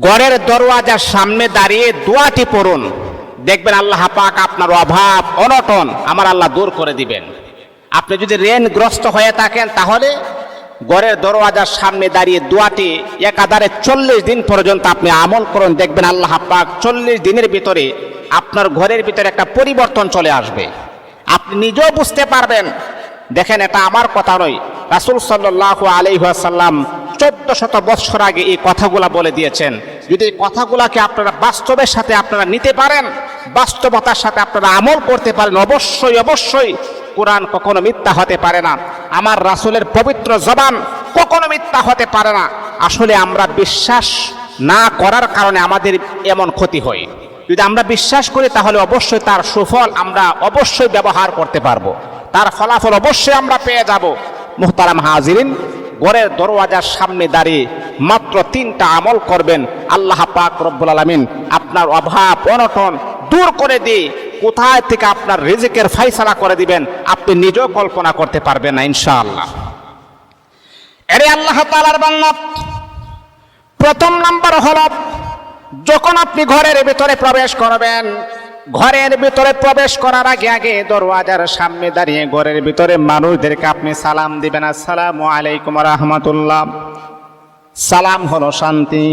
গড়ের দরওয়াজার সামনে দাঁড়িয়ে দোয়াটি পড়ুন। দেখবেন আল্লাহ পাক আপনার অভাব, অনটন আমার আল্লাহ দূর করে দিবেন। আপনি যদি ঋণগ্রস্ত হয়ে থাকেন, তাহলে গড়ের দরওয়াজার সামনে দাঁড়িয়ে দোয়াটি একাধারে চল্লিশ দিন পর্যন্ত আপনি আমল করুন। দেখবেন আল্লাহ পাক চল্লিশ দিনের ভিতরে আপনার ঘরের ভিতরে একটা পরিবর্তন চলে আসবে। আপনি নিজেও বুঝতে পারবেন। দেখেন, এটা আমার কথা নয়। রাসুল সাল্লাহ আলহাসাল্লাম চোদ্দ শত বৎসর আগে এই কথাগুলা বলে দিয়েছেন। যদি এই কথাগুলাকে আপনারা বাস্তবের সাথে আপনারা নিতে পারেন, বাস্তবতার সাথে আপনারা আমল করতে পারেন, অবশ্যই অবশ্যই কোরআন কখনো মিথ্যা হতে পারে না। আমার রাসুলের পবিত্র জবান কখনো মিথ্যা হতে পারে না। আসলে আমরা বিশ্বাস না করার কারণে আমাদের এমন ক্ষতি হয়। যদি আমরা বিশ্বাস করি, তাহলে অবশ্যই তার সুফল আমরা অবশ্যই ব্যবহার করতে পারব। তার ফলাফল অবশ্যই আমরা পেয়ে যাব। মুহতারাম হাজিরিন গড়ের দরওয়াজার সামনে দাঁড়িয়ে মাত্র তিনটা আমল করবেন, আল্লাহ পাক রব্বুল আলমিন আপনার অভাব, অনটন দূর করে দিয়ে কোথায় থেকে আপনার রিজিকের ফাইসালা করে দিবেন, আপনি নিজেও কল্পনা করতে পারবেন না, ইনশাআল্লাহ। এরে আল্লাহ তালার বাংলা প্রথম নাম্বার হল, যখন আপনি ঘরের ভিতরে প্রবেশ করবেন ঘরের ভিতরে প্রবেশ করার আগে আগে দরওয়াজার সামনে দাঁড়িয়ে ঘরের ভিতরে মানুষদেরকে আপনি সালাম দিবেন। আসসালামু আলাইকুম রহমতুল্লাহ। সালাম হলো শান্তি।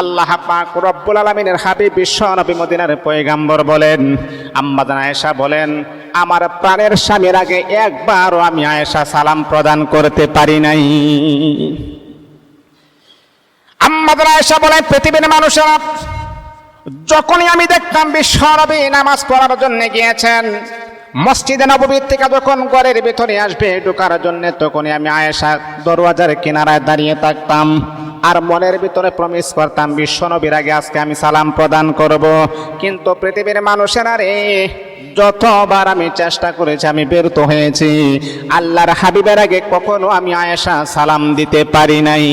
আল্লাহ পাক রব্বুল আলমিনের হাবিব বিশ্ব নবী মদিনার পয়গাম্বর বলেন আম্মাদান আয়েশা বলেন, আমার প্রাণের স্বামীর আগে একবারও আমি আয়েশা সালাম প্রদান করতে পারি নাই। আম্মাদান আয়েশা বলেন, পৃথিবীর মানুষেরা যখনই আমি দেখতাম বিশ্বনবী নামাজ পড়ার জন্য গিয়েছেন, মসজিদে নববীর থেকে যখন ঘরের ভিতরে আসবে ঢোকার জন্য, তখনই আমি আয়েশা দরওয়াজার কিনারায় দাঁড়িয়ে থাকতাম। আর মনের ভিতরে প্রমিস করতাম বিশ্বনবীর আগে আজকে আমি সালাম প্রদান করব। কিন্তু পৃথিবীর মানুষেরা রে যতবার আমি চেষ্টা করেছি, আমি ব্যর্থ হয়েছি। আল্লাহর হাবিবের আগে কখনো আমি আয়েশা সালাম দিতে পারি নাই।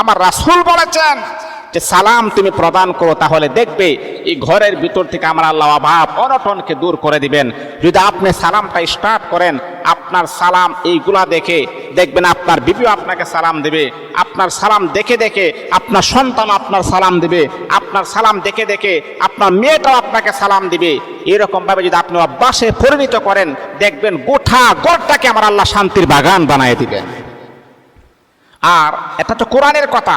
আমার রাসূল বলেছেন যে সালাম তুমি প্রদান করো, তাহলে দেখবে এই ঘরের ভিতর থেকে আমার আল্লাহ অভাব, অনটনকে দূর করে দিবেন। যদি আপনি সালামটা স্টার্ট করেন, আপনার সালাম এইগুলা দেখে দেখবেন আপনার বিবিও আপনাকে সালাম দেবে। আপনার সালাম দেখে দেখে আপনার সন্তান আপনার সালাম দেবে। আপনার সালাম দেখে দেখে আপনার মেয়েটাও আপনাকে সালাম দিবে। এরকম ভাবে যদি আপনি অভ্যাসে পরিণত করেন, দেখবেন গোঠা গড়টাকে আমার আল্লাহ শান্তির বাগান বানায় দিবেন। আর এটা তো কোরআনের কথা।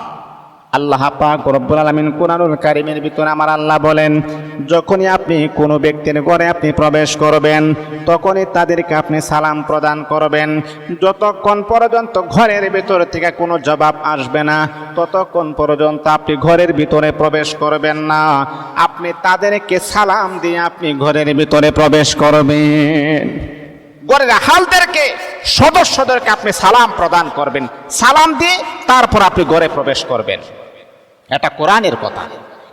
আল্লাহ পাক রব্বুল আলামিন কোরআনুল কারীমের ভিতরে আমার আল্লাহ বলেন, যখনই আপনি কোনো ব্যক্তির ঘরে আপনি প্রবেশ করবেন, তখনই তাদেরকে আপনি সালাম প্রদান করবেন। যতক্ষণ পর্যন্ত ঘরের ভিতর থেকে কোনো জবাব আসবে না, ততক্ষণ পর্যন্ত আপনি ঘরের ভিতরে প্রবেশ করবেন না। আপনি তাদেরকে সালাম দিয়ে আপনি ঘরের ভিতরে প্রবেশ করবেন। ঘরের হালদেরকে সদস্যদেরকে আপনি সালাম প্রদান করবেন। সালাম দিয়ে তারপর আপনি ঘরে প্রবেশ করবেন। এটা কোরআনের কথা।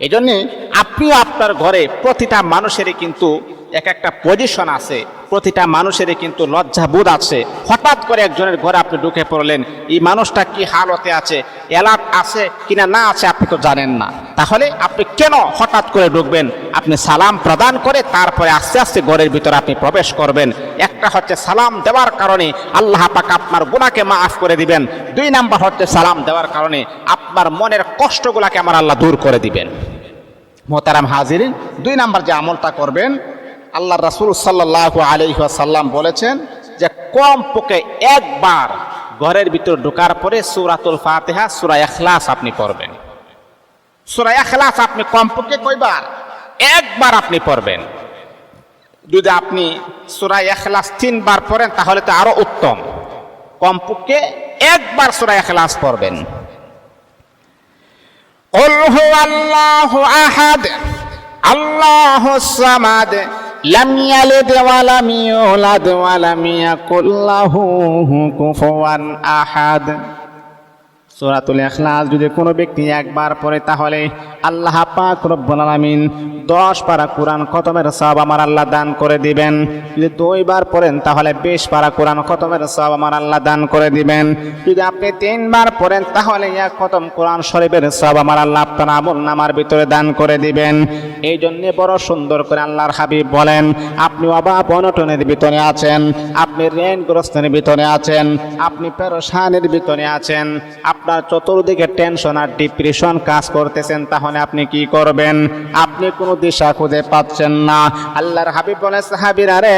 এই জন্যে আপনিও আপনার ঘরে প্রতিটা মানুষেরই কিন্তু এক একটা পজিশন আছে, প্রতিটা মানুষেরই কিন্তু লজ্জা লজ্জাবোধ আছে। হঠাৎ করে একজনের ঘরে আপনি ঢুকে পড়লেন, এই মানুষটা কি হালতে আছে এলার্ট আছে কিনা না আছে আপনি তো জানেন না। তাহলে আপনি কেন হঠাৎ করে ঢুকবেন? আপনি সালাম প্রদান করে তারপরে আস্তে আস্তে ঘরের ভিতরে আপনি প্রবেশ করবেন। একটা হচ্ছে সালাম দেওয়ার কারণে আল্লাহ পাক আপনার গুণাকে মাফ করে দিবেন। দুই নাম্বার হচ্ছে সালাম দেওয়ার কারণে আপনার মনের কষ্টগুলাকে আমার আল্লাহ দূর করে দিবেন। মোহতারাম হাজিরিন, দুই নাম্বার যে আমলটা করবেন আল্লাহ রাসুল সাল্লাহ আলহাসাল্লাম বলেছেন যে কম পোকে একবার ঘরের ভিতর ঢোকার পরে সুরাতুল ফাতেহা, সুরা এখলাস আপনি পড়বেন। সুরা এখলাস আপনি কমপুকে কইবার একবার আপনি পড়বেন। যদি আপনি সুরা এখলাস তিনবার পড়েন, তাহলে তো আরও উত্তম। কমপক্ষে একবার সুরা এখলাস পড়বেন। আল্লাহ আহাদ, আল্লাহ সামাদ لم يلد ولم يولد ولم يكن له كفوا أحد সূরাতুল ইখলাস যদি কোনো ব্যক্তি একবার পড়ে তাহলে আল্লাহ পাক রব্বুল আলামিন দশ পারা কোরআন খতমের সব আমার আল্লাহ দান করে দিবেন। যদি দুইবার পড়েন তাহলে বিশ পারা কোরআন খতমের সব আমার আল্লাহ দান করে দিবেন। যদি আপনি তিনবার পড়েন তাহলে এক খতম কোরআন শরীফের সব আমার আল্লাহ আপনার আমল নামার ভিতরে দান করে দিবেন। এই জন্য বড় সুন্দর করে আল্লাহর হাবিব বলেন, আপনি অভাব অনটনের ভিতরে আছেন, আপনি ঋণগ্রস্তের ভিতরে আছেন, আপনি পেরোসানের ভিতরে আছেন, আপনার চতুর্দিকে টেনশন আর ডিপ্রেশন কাজ করতেছেন তাহলে আপনি কি করবেন? আপনি কোনো দিশা খুঁজে পাচ্ছেন না। আল্লাহর হাবিব বলে, সাহাবিরা রে,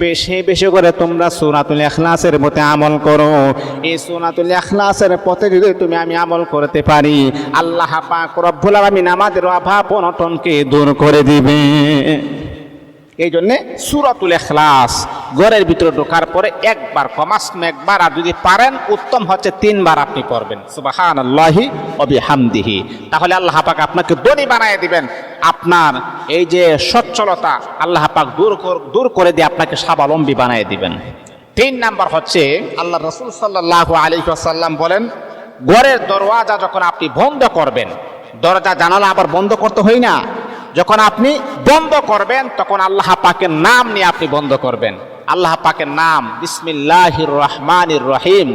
বেশি বেশি করে তোমরা সোনাতুল এখলাসের মতে আমল করো। এই সোনাতুল এখলাসের পথে যদি তুমি আমি আমল করতে পারি, আল্লাহ পাক রব্বুল আলামিন আমাদের অভাব অনটনকে দূর করে দিবে। এই জন্যে সুরাতুল এখলাস ঘরের ভিতরে ঢোকার পরে একবার কমাস একবার, আর যদি পারেন, উত্তম হচ্ছে তিনবার আপনি পড়বেন। সুবাহান আল্লাহি অবিহামদিহি তাহলে আল্লাহ পাক আপনাকে দনি বানায় দিবেন। আপনার এই যে সচ্ছলতা আল্লাহ পাক দূর দূর করে দিয়ে আপনাকে স্বাবলম্বী বানায় দিবেন। তিন নাম্বার হচ্ছে, আল্লাহ রসুল সাল্লাহ আলী সাল্লাম বলেন, ঘরের দরওয়াজা যখন আপনি বন্ধ করবেন, দরজা জানালা আবার বন্ধ করতে হয় না? যখন আপনি বন্ধ করবেন, তখন আল্লাহ পাকের নাম নিয়ে আপনি বন্ধ করবেন। আল্লাহ পাকের নাম, বিসমিল্লাহির রহমানির রহিম।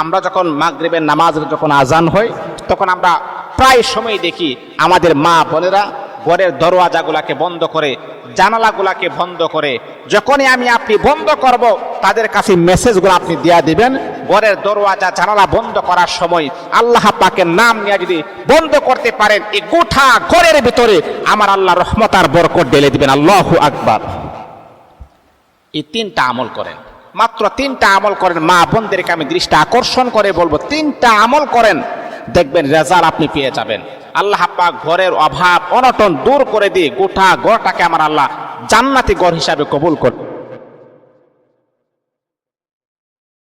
আমরা যখন মাগরিবের নামাজের যখন আজান হয় তখন আমরা প্রায় সময় দেখি আমাদের মা বোনেরা ঘরের দরওয়াজাগুলাকে বন্ধ করে, জানালাগুলাকে বন্ধ করে, যখনই আমি আপনি বন্ধ করব, তাদের কাছে মেসেজগুলো আপনি দিয়া দিবেন ঘরের দরওয়াজা, জানালা বন্ধ করার সময় আল্লাহ পাকের নাম নিয়ে যদি বন্ধ করতে পারেন, এই গোঠা ঘরের ভিতরে আমার আল্লাহ রহমতার বরকত ঢেলে দিবেন। আল্লাহ আকবার। এই তিনটা আমল করেন। মাত্র তিনটা আমল করেন। মা বোনদেরকে আমি দৃষ্টি আকর্ষণ করে বলব, তিনটা আমল করেন, দেখবেন রেজাল্ট আপনি পেয়ে যাবেন। আল্লাহ পাক ঘরের অভাব, অনটন দূর করে দিয়ে গোটা ঘরটাকে আমার আল্লাহ জান্নাতি ঘর হিসাবে কবুল করবে